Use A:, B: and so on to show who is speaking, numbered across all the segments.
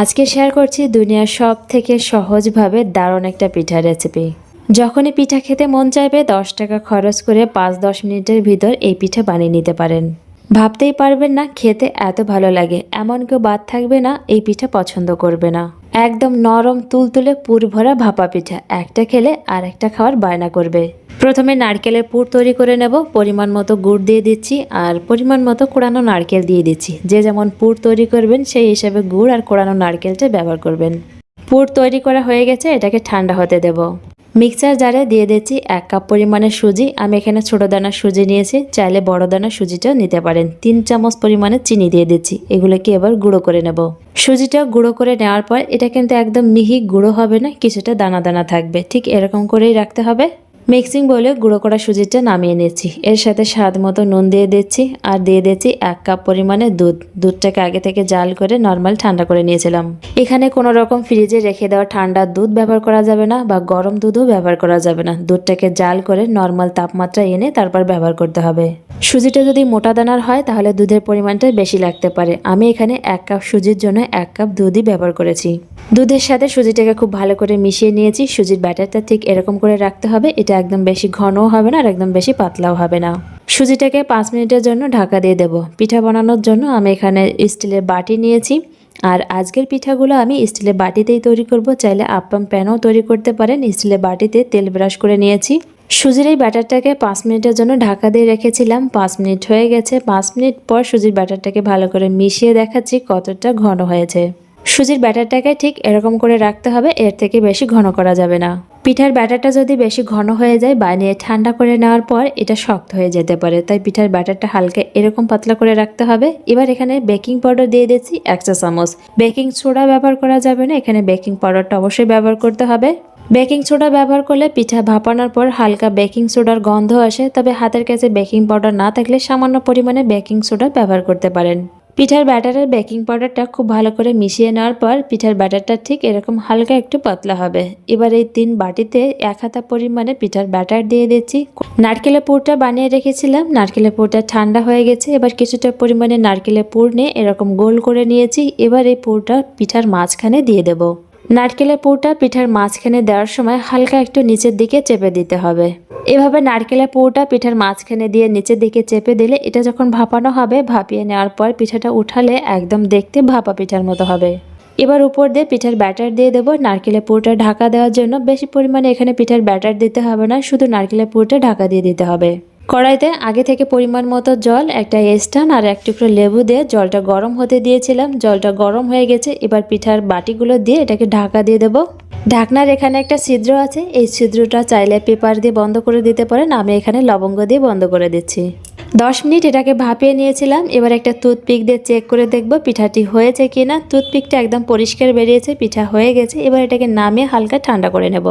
A: আজকে শেয়ার করছি দুনিয়ার সব থেকে সহজভাবে দারুণ একটা পিঠা রেসিপি যখনই পিঠা খেতে মন চাইবে, দশ টাকা খরচ করে পাঁচ দশ মিনিটের ভিতর এই পিঠা বানিয়ে নিতে পারেন। ভাবতেই পারবেন না, খেতে এত ভালো লাগে। এমন কেউ বাদ থাকবে না, এই পিঠা পছন্দ করবে না। একদম নরম তুলতুলে পুর ভরা ভাপা পিঠা। একটা খেলে আর একটা খাওয়ার বায়না করবে। প্রথমে নারকেলের পুর তৈরি করে নেব। পরিমাণ মতো গুড় দিয়ে দিচ্ছি আর পরিমাণ মতো কোড়ানো নারকেল দিয়ে দিচ্ছি। যে যেমন পুর তৈরি করবেন, সেই হিসাবে গুড় আর কোড়ানো নারকেলটা ব্যবহার করবেন। পুর তৈরি করা হয়ে গেছে, এটাকে ঠান্ডা হতে দেব। মিক্সার জারে দিয়ে দিচ্ছি এক কাপ পরিমাণের সুজি। আমি এখানে ছোটো দানার সুজি নিয়েছি, চাইলে বড় দানার সুজিটা নিতে পারেন। তিন চামচ পরিমাণে চিনি দিয়ে দিচ্ছি, এগুলোকে এবার গুঁড়ো করে নেব। সুজিটা গুঁড়ো করে নেওয়ার পর এটা কিন্তু একদম মিহি গুঁড়ো হবে না, কিছুটা দানা দানা থাকবে। ঠিক এরকম করেই রাখতে হবে। মিক্সিং বলে গুঁড়ো করা সুজিটা নামিয়ে নিচ্ছি। এর সাথে স্বাদ মতো নুন দিয়ে দিচ্ছি আর দিয়ে দিচ্ছি এক কাপ পরিমাণে দুধ। দুধটাকে আগে থেকে জাল করে নর্মাল ঠান্ডা করে নিয়েছিলাম। এখানে কোনো রকম ফ্রিজে রেখে দেওয়া ঠান্ডা দুধ ব্যবহার করা যাবে না বা গরম দুধও ব্যবহার করা যাবে না। দুধটাকে জাল করে নর্মাল তাপমাত্রা এনে তারপর ব্যবহার করতে হবে। সুজিটা যদি মোটা দানার হয়, তাহলে দুধের পরিমাণটা বেশি লাগতে পারে। আমি এখানে এক কাপ সুজির জন্য এক কাপ দুধই ব্যবহার করেছি। দুধের সাথে সুজিটাকে খুব ভালো করে মিশিয়ে নিয়েছি। সুজির ব্যাটারটা ঠিক এরকম করে রাখতে হবে। এটা একদম বেশি ঘনও হবে না আর একদম বেশি পাতলাও হবে না। সুজিটাকে পাঁচ মিনিটের জন্য ঢাকা দিয়ে দেব। পিঠা বানানোর জন্য আমি এখানে স্টিলের বাটি নিয়েছি। আর আজকের পিঠাগুলো আমি স্টিলের বাটিতেই তৈরি করব। চাইলে আপ্পাম প্যানও তৈরি করতে পারেন। স্টিলের বাটিতে তেল ব্রাশ করে নিয়েছি। সুজির এই ব্যাটারটাকে পাঁচ মিনিটের জন্য ঢাকা দিয়ে রেখেছিলাম। পাঁচ মিনিট হয়ে গেছে। পাঁচ মিনিট পর সুজির ব্যাটারটাকে ভালো করে মিশিয়ে দেখাচ্ছি কতটা ঘন হয়েছে। সুজির ব্যাটারটাকে ঠিক এরকম করে রাখতে হবে, এর থেকে বেশি ঘন করা যাবে না। পিঠার ব্যাটারটা যদি বেশি ঘন হয়ে যায় বানিয়ে ঠান্ডা করে নেওয়ার পর এটা শক্ত হয়ে যেতে পারে, তাই পিঠার ব্যাটারটা হালকা এরকম পাতলা করে রাখতে হবে। এবার এখানে বেকিং পাউডার দিয়ে দিচ্ছি এক চামচ। বেকিং সোডা ব্যবহার করা যাবে না, এখানে বেকিং পাউডারটা অবশ্যই ব্যবহার করতে হবে। বেকিং সোডা ব্যবহার করলে পিঠা ভাপানোর পর হালকা বেকিং সোডার গন্ধ আসে, তবে হাতের কাছে বেকিং পাউডার না থাকলে সামান্য পরিমাণে বেকিং সোডা ব্যবহার করতে পারেন। পিঠার ব্যাটারের বেকিং পাউডারটা খুব ভালো করে মিশিয়ে নেওয়ার পর পিঠার ব্যাটারটা ঠিক এরকম হালকা একটু পাতলা হবে। এবার এই তিন বাটিতে এক হাতা পরিমাণে পিঠার ব্যাটার দিয়ে দিচ্ছি। নারকেলের পুরটা বানিয়ে রেখেছিলাম। নারকেলের পুরটা ঠান্ডা হয়ে গেছে। এবার কিছুটা পরিমাণে নারকেলের পুর নিয়ে এরকম গোল করে নিয়েছি। এবার এই পুরটা পিঠার মাঝখানে দিয়ে দেবো। নারকেলের পুরটা পিঠার মাঝখানে দেওয়ার সময় হালকা একটু নিচের দিকে চেপে দিতে হবে। এভাবে নারকেলের পুরটা পিঠার মাঝখানে দিয়ে নিচের দিকে চেপে দিলে এটা যখন ভাপানো হবে, ভাপিয়ে নেওয়ার পর পিঠাটা উঠালে একদম দেখতে ভাপা পিঠার মতো হবে। এবার উপর দিয়ে পিঠার ব্যাটার দিয়ে দেবো। নারকেলের পুরটা ঢাকা দেওয়ার জন্য বেশি পরিমাণে এখানে পিঠার ব্যাটার দিতে হবে না, শুধু নারকেলের পুরটা ঢাকা দিয়ে দিতে হবে। কড়াইতে আগে থেকে পরিমাণ মতো জল, একটা স্টান আর এক টুকরো লেবু দিয়ে জলটা গরম হতে দিয়েছিলাম। জলটা গরম হয়ে গেছে, এবার পিঠার বাটিগুলো দিয়ে এটাকে ঢাকা দিয়ে দেবো। ঢাকনার এখানে একটা ছিদ্র আছে, এই ছিদ্রটা চাইলে পেপার দিয়ে বন্ধ করে দিতে পারেন, আমি এখানে লবঙ্গ দিয়ে বন্ধ করে দিচ্ছি। দশ মিনিট এটাকে ভাপিয়ে নিয়েছিলাম, এবার একটা টুথপিক দিয়ে চেক করে দেখব পিঠাটি হয়েছে কি না টুথপিকটা একদম পরিষ্কার বেরিয়েছে, পিঠা হয়ে গেছে, এবার এটাকে নামিয়ে হালকা ঠান্ডা করে নেব।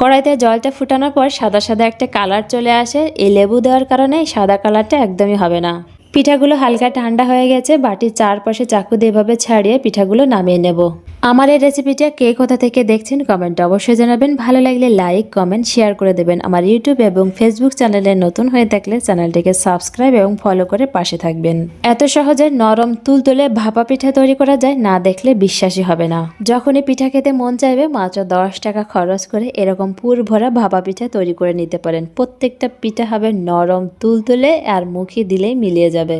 A: কড়াইতে জলটা ফুটানোর পর সাদা সাদা একটা কালার চলে আসে। এই লেবু দেওয়ার কারণে সাদা কালারটা একদমই হবে না। পিঠাগুলো হালকা ঠান্ডা হয়ে গেছে, বাটির চারপাশে চাকু দিয়ে এভাবে ছাড়িয়ে পিঠাগুলো নামিয়ে নেব। আমার এই রেসিপিটা কে কোথা থেকে দেখছেন কমেন্টে অবশ্যই জানাবেন। ভালো লাগলে লাইক কমেন্ট শেয়ার করে দেবেন আমার ইউটিউব এবং ফেসবুক চ্যানেলে নতুন হয়ে থাকলে চ্যানেলটিকে সাবস্ক্রাইব এবং ফলো করে পাশে থাকবেন। এত সহজে নরম তুলতুলে ভাপা পিঠা তৈরি করা যায়, না দেখলে বিশ্বাসী হবে না। যখনই পিঠা খেতে মন চাইবে, মাত্র দশ টাকা খরচ করে এরকম পুর ভরা ভাপা পিঠা তৈরি করে নিতে পারেন। প্রত্যেকটা পিঠা হবে নরম তুলতুলে আর মুখে দিলেই মিলিয়ে যাবে।